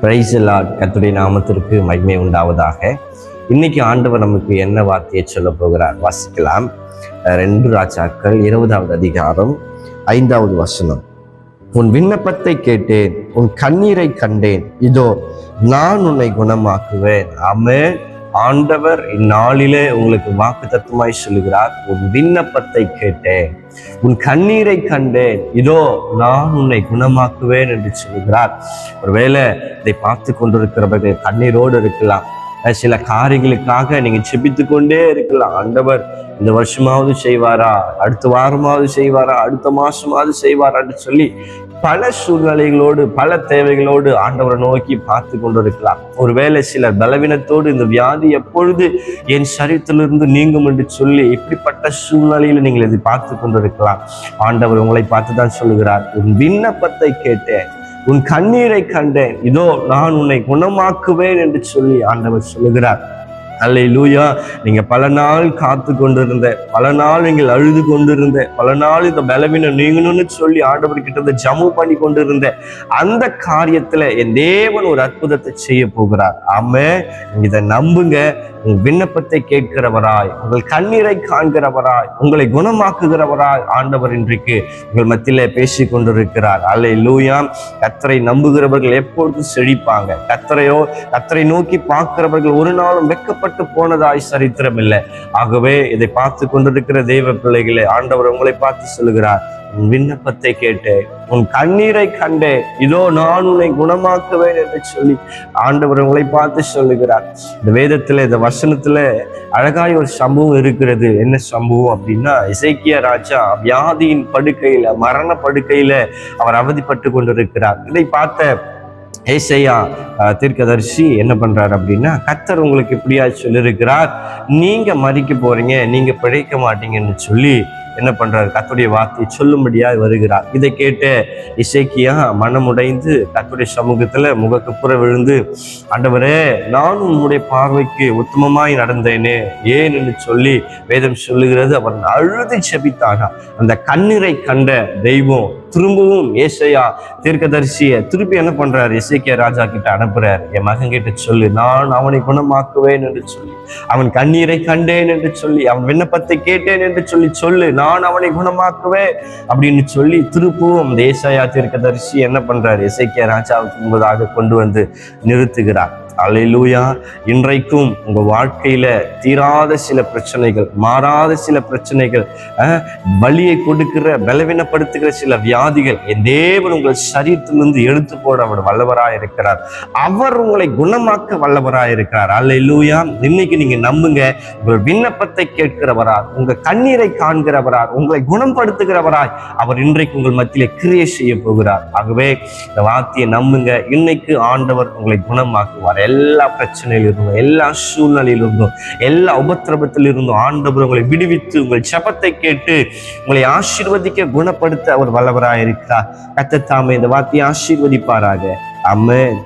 Price Lord கர்த்தருடைய நாமத்திற்கு மகிமை உண்டாவதாக. இன்னைக்கு ஆண்டவர் நமக்கு என்ன வார்த்தையை சொல்ல போகிறார்? வாசிக்கலாம். ரெண்டு ராஜாக்கள் இருபதாவது அதிகாரம் ஐந்தாவது வசனம். உன் விண்ணப்பத்தை கேட்டேன் உன் கண்ணீரை கண்டேன். இதோ நான் உன்னை குணமாக்குவேன். ஆமென். ஆண்டவர் இந்நாளிலே உங்களுக்கு வாக்கு தத்துவமாய் சொல்லுகிறார் உன் விண்ணப்பத்தை கேட்டேன் உன் கண்ணீரை கண்டேன். இதோ நான் உன்னை குணமாக்குவேன் என்று சொல்லுகிறார். ஒருவேளை இதை பார்த்து கொண்டிருக்கிறவர்கள் கண்ணீரோடு இருக்கலாம். சில காரியங்களுக்காக நீங்க செபித்து கொண்டே இருக்கலாம். ஆண்டவர் இந்த வருஷமாவது செய்வாரா? அடுத்த வாரமாவது செய்வாரா? அடுத்த மாசமாவது செய்வாரான்னு சொல்லி பல சூழ்நிலைகளோடு பல தேவைகளோடு ஆண்டவரை நோக்கி பார்த்து கொண்டிருக்கலாம். ஒருவேளை சிலர் பலவீனத்தோடு இந்த வியாதி எப்பொழுது என் சரீரத்திலிருந்து நீங்கும் என்று சொல்லி இப்படிப்பட்ட சூழ்நிலையில் நீங்கள் இதை பார்த்து கொண்டிருக்கலாம். ஆண்டவர் உங்களை பார்த்து தான் சொல்லுகிறார் உன் விண்ணப்பத்தை கேட்டேன் உன் கண்ணீரை கண்டேன். இதோ நான் உன்னை குணமாக்குவேன் என்று சொல்லி ஆண்டவர் சொல்லுகிறார். அல்லை லூயா நீங்க பல நாள் காத்து கொண்டிருந்த பல நாள் நீங்கள் அழுது கொண்டிருந்த பல நாள் இந்த பலவீனம் நீங்கணும்னு சொல்லி ஆண்டவர் கிட்ட இருந்து ஜமு பண்ணி கொண்டிருந்த அந்த காரியத்துல என் தேவன் ஒரு அற்புதத்தை செய்ய போகிறார். ஆமே இதை நம்புங்க. உங்கள் விண்ணப்பத்தை கேட்கிறவராய் உங்கள் கண்ணீரை காண்கிறவராய் உங்களை குணமாக்குகிறவராய் ஆண்டவர் இன்றைக்கு உங்கள் மத்தியிலே பேசி கொண்டிருக்கிறார். அல்லை லூயாம் கத்தரை நம்புகிறவர்கள் எப்பொழுதும் செழிப்பாங்க. கத்தரையோ கத்தரை நோக்கி பார்க்கிறவர்கள் ஒரு நாளும் வெக்கப்பட்டு போனதாய் சரித்திரம் இல்லை ஆகவே இதை பார்த்து கொண்டிருக்கிற தெய்வ பிள்ளைகளை ஆண்டவர் உங்களை பார்த்து சொல்லுகிறார். உன் விண்ணப்பத்தை கேட்டேன் உன் கண்ணீரை கண்டேன் இதோ நான் உன்னை குணமாக்குவேன் என்று சொல்லி ஆண்டவர் உங்களை பார்த்து சொல்லுகிறார். இந்த வேதத்துல இந்த வசனத்துல அழகாய் ஒரு சம்பவம் இருக்கிறது. என்ன சம்பவம் அப்படின்னா இசைக்கிய ராஜா வியாதியின் படுக்கையில மரண படுக்கையில அவர் அவதிப்பட்டு கொண்டிருக்கிறார். இதை பார்த்த ஏசையா தீர்க்கதரிசி என்ன பண்றாரு அப்படின்னா கத்தர் உங்களுக்கு இப்படியா சொல்லியிருக்கிறார். நீங்க மறிக்க போறீங்க நீங்க பிழைக்க மாட்டீங்கன்னு சொல்லி என்ன பண்றாரு? கத்துடைய வார்த்தையை சொல்லும்படியா வருகிறார். இதை கேட்டு இசைக்கியா மனமுடைந்து கத்துடைய சமூகத்துல முகக்குப்புற விழுந்து ஆண்டவரே நான் உன்னுடைய பார்வைக்கு உத்தமமாய் நடந்தேனே ஏன்? என்று சொல்லி வேதம் சொல்லுகிறது. அவர் அழுது செபித்தானா? அந்த கண்ணீரை கண்ட தெய்வம் திரும்பவும் ஏசையா தீர்க்கதரிசிய திருப்பி என்ன பண்றாரு? இசைக்கிய ராஜா கிட்ட அனுப்புறாரு. என் மகன் கிட்ட சொல்லு நான் அவனை குணமாக்குவேன் என்று சொல்லி அவன் கண்ணீரை கண்டேன் என்று சொல்லி அவன் விண்ணப்பத்தை கேட்டேன் என்று சொல்லி சொல்லு நான் அவனை குணமாக்குவேன் அப்படின்னு சொல்லி திருப்பவும் அந்த ஏசாயா தீர்க்கதரிசி என்ன பண்றாரு? இசைக்கிய ராஜாவுக்கு முன்பதாக கொண்டு வந்து நிறுத்துகிறார். அலையிலூயா. இன்றைக்கும் உங்கள் வாழ்க்கையில் தீராத சில பிரச்சனைகள் மாறாத சில பிரச்சனைகள் வலியை கொடுக்கிற பலவீனப்படுத்துகிற சில வியாதிகள் என் தேவன் உங்கள் சரீரத்திலிருந்து எடுத்து போட அவர் வல்லவராக இருக்கிறார். அவர் உங்களை குணமாக்க வல்லவராக இருக்கிறார். அல்லேலூயா இன்னைக்கு நீங்கள் நம்புங்க உங்கள் விண்ணப்பத்தை கேட்கிறவரார் உங்கள் கண்ணீரை காண்கிறவரார் உங்களை குணப்படுத்துகிறவராய் அவர் இன்றைக்கு உங்கள் மத்தியிலே கிரியை செய்ய போகிறார். ஆகவே இந்த வார்த்தையை நம்புங்க இன்னைக்கு ஆண்டவர் உங்களை குணமாக்குவார். எல்லா பிரச்சனையிலிருந்தும் எல்லா சூழ்நிலையிலிருந்தும் எல்லா உபத்திரவத்திலிருந்தும் ஆண்டவர் உங்களை விடுவித்து உங்கள் ஜெபத்தை கேட்டு உங்களை ஆசீர்வதிக்க குணப்படுத்த அவர் வல்லவராய் இருக்கிறார் கத்தத்தாமே இந்த வார்த்தையை ஆசீர்வதிப்பாராக. அம்மேன்